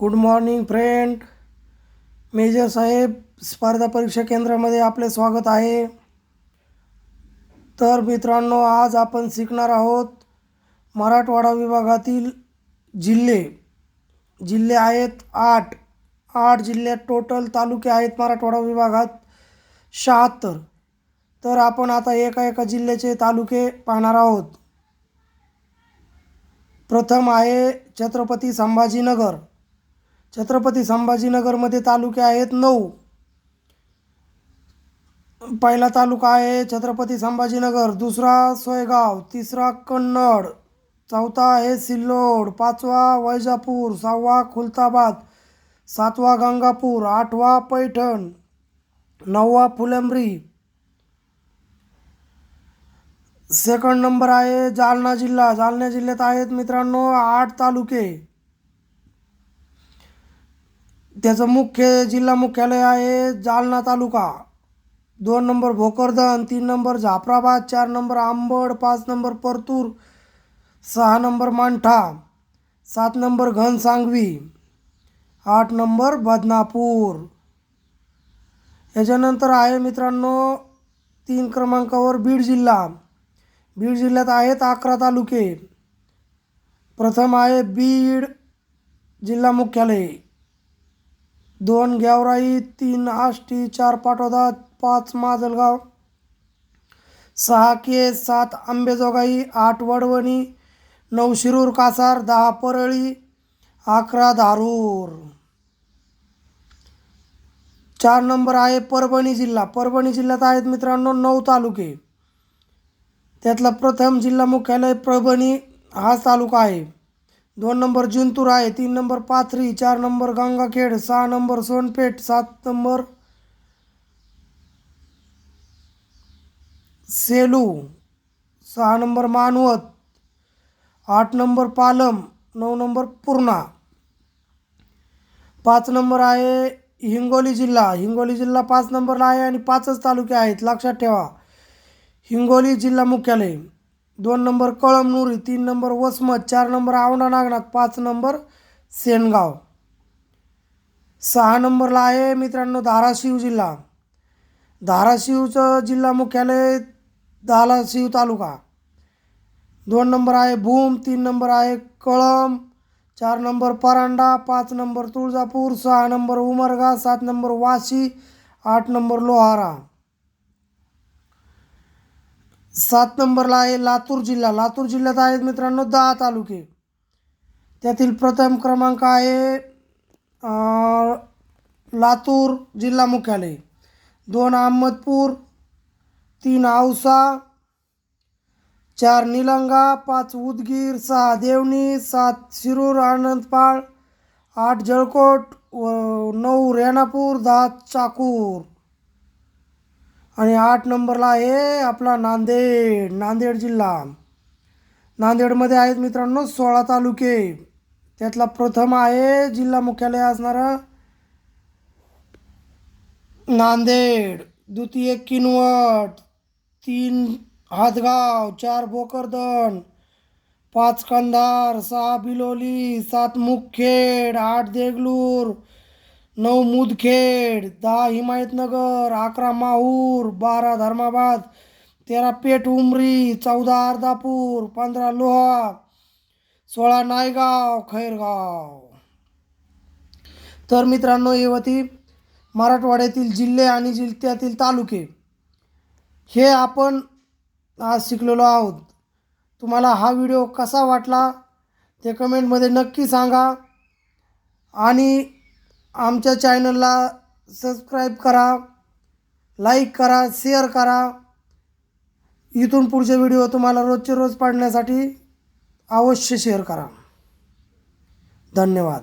Good morning friend major साहेब स्पर्धा परीक्षा केंद्रामध्ये आपले स्वागत आहे. तर मित्रांनो आज आपण शिकणार आहोत मराठवाडा विभागातील जिल्हे. जिल्हे आहेत आठ. आठ जिल्ह्यात टोटल तालुके आहेत मराठवाडा विभागात शहात्तर. तर आपण आता एका एका जिल्ह्याचे तालुके पाहणार आहोत. प्रथम आहे छत्रपती संभाजीनगर. छत्रपती संभाजीनगरमध्ये तालुके आहेत नऊ. पहिला तालुका आहे छत्रपती संभाजीनगर दुसरा सोयगाव तिसरा कन्नड चौथा आहे सिल्लोड पाचवा वैजापूर सहावा खुलताबाद सातवा गंगापूर आठवा पैठण नववा फुलंब्री. सेकंड नंबर आहे जालना जिल्हा. जालना जिल्ह्यात आहेत मित्रांनो आठ तालुके. त्याचं मुख्य जिल्हा मुख्यालय आहे जालना तालुका. दोन नंबर भोकरदन तीन नंबर जाफराबाद चार नंबर आंबड पाच नंबर परतूर सहा नंबर मांठा सात नंबर घनसांगवी आठ नंबर बदनापूर. याच्यानंतर आहे मित्रांनो तीन क्रमांकावर बीड जिल्हा. बीड जिल्ह्यात आहेत अकरा तालुके. प्रथम आहे बीड जिल्हा मुख्यालय. दोन गेवराई तीन आष्टी चार पाटोदा पाच माजलगाव. सहा के सात आंबेजोगाई आठ वडवणी नऊ शिरूर कासार दहा परळी अकरा धारूर. चार नंबर आहे परभणी जिल्हा. परभणी जिल्ह्यात आहेत मित्रांनो नऊ तालुके. त्यातला प्रथम जिल्हा मुख्यालय परभणी हा तालुका आहे. दोन नंबर जिंतूर आहे तीन नंबर पाथरी चार नंबर गंगाखेड सहा नंबर सोनपेठ सात नंबर सेलू सहा नंबर मानवत आठ नंबर पालम नऊ नंबर पूर्णा. पाच नंबर आहे हिंगोली जिल्हा. हिंगोली जिल्हा पाच नंबरला आहे आणि पाचच तालुके आहेत. लक्षात ठेवा हिंगोली जिल्हा मुख्यालय. दोन नंबर कळमनुरी तीन नंबर वसमत चार नंबर आवणा नागनाथ पाच नंबर सेनगाव. सहा नंबरला आहे मित्रांनो धाराशिव जिल्हा. धाराशिवचं जिल्हा मुख्यालय धाराशिव तालुका. दोन नंबर आहे भूम तीन नंबर आहे कळम चार नंबर परांडा पाच नंबर तुळजापूर सहा नंबर उमरगा सात नंबर वाशी आठ नंबर लोहारा. सात नंबरला आहे लातूर जिल्हा. लातूर जिल्ह्यात आहेत मित्रांनो दहा तालुके. त्यातील प्रथम क्रमांक आहे लातूर जिल्हा मुख्यालय. दोन अहमदपूर तीन औसा चार निलंगा पाच उदगीर सहा देवणी सात शिरूर आनंदपाळ आठ जळकोट व नऊ रेणापूर दहा चाकूर. आणि आठ नंबरला आहे आपला नांदेड नांदेड जिल्हा. नांदेडमध्ये आहेत मित्रांनो सोळा तालुके. त्यातला प्रथम आहे जिल्हा मुख्यालय असणारा नांदेड. द्वितीय किनवट तीन हातगाव चार भोकरदन पाच कंधार सहा बिलोली सात मुखेड आठ देगलूर नऊ मुदखेड दहा हिमायतनगर अकरा माहूर बारा धर्माबाद तेरा पेठ उमरी चौदा अर्धापूर पंधरा लोहा सोळा नायगाव खैरगाव. तर मित्रांनो हे होती मराठवाड्यातील जिल्हे आणि जिल्ह्यातील तालुके. हे आपण आज शिकलेलो आहोत. तुम्हाला हा व्हिडिओ कसा वाटला ते कमेंटमध्ये नक्की सांगा. आणि आमच्या चॅनलला सबस्क्राईब करा लाईक करा शेअर करा. इथून पुढचे व्हिडिओ तुम्हाला रोजचे रोज पाडण्यासाठी अवश्य शेअर करा. धन्यवाद.